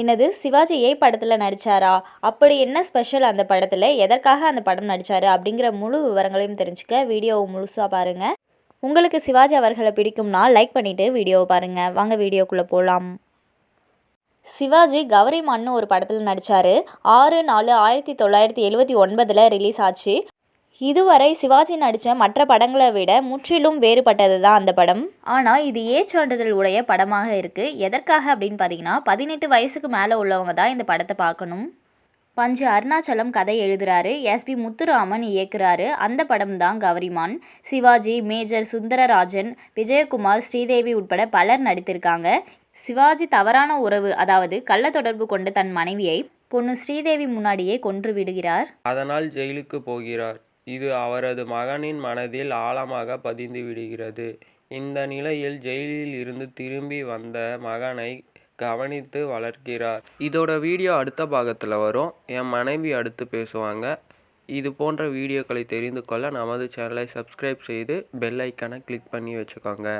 என்னது? சிவாஜி ஏ படத்தில் நடித்தாரா அப்படி என்ன ஸ்பெஷல் அந்த படத்தில்? எதற்காக அந்த படம் நடித்தாரு அப்படிங்கிற முழு விவரங்களையும் தெரிஞ்சுக்க வீடியோவை முழுசாக பாருங்கள் உங்களுக்கு சிவாஜி அவர்களை பிடிக்கும்னா லைக் பண்ணிவிட்டு வீடியோவை பாருங்கள் வாங்க வீடியோக்குள்ளே போகலாம் சிவாஜி கௌரிமான்னு ஒரு படத்தில் நடித்தார் ஆறு நாலு ஆயிரத்தி தொள்ளாயிரத்தி எழுவத்தி ஒன்பதில் ரிலீஸ் ஆச்சு. இதுவரை சிவாஜி நடித்த மற்ற படங்களை விட முற்றிலும் வேறுபட்டது தான் அந்த படம். ஆனால் இது ஏ சான்றிதழ் உடைய படமாக இருக்குது எதற்காக அப்படின்னு பார்த்தீங்கன்னா பதினெட்டு வயசுக்கு மேலே உள்ளவங்க தான் இந்த படத்தை பார்க்கணும். பஞ்சு அருணாச்சலம் கதை எழுதுறாரு. எஸ்பி முத்துராமன் இயக்குறாரு. அந்த படம் தான் கௌரிமான் சிவாஜி மேஜர் சுந்தரராஜன் விஜயகுமார் ஸ்ரீதேவி உட்பட பலர் நடித்திருக்காங்க. சிவாஜி தவறான உறவு அதாவது கள்ள தொடர்பு கொண்ட தன் மனைவியை பொண்ணு ஸ்ரீதேவி முன்னாடியே கொன்று விடுகிறார். அதனால் ஜெயிலுக்கு போகிறார். இது அவரது மகனின் மனதில் ஆழமாக பதிந்து விடுகிறது. இந்த நிலையில் ஜெயிலில் இருந்து திரும்பி வந்த மகனை கவனித்து வளர்க்கிறார். இதோட வீடியோ அடுத்த பாகத்தில் வரும். என் மனைவி அடுத்து பேசுவாங்க. இது போன்ற வீடியோக்களை தெரிந்து கொள்ள நமது சேனலை சப்ஸ்கிரைப் செய்து பெல் ஐக்கனை கிளிக் பண்ணி வச்சுக்கோங்க.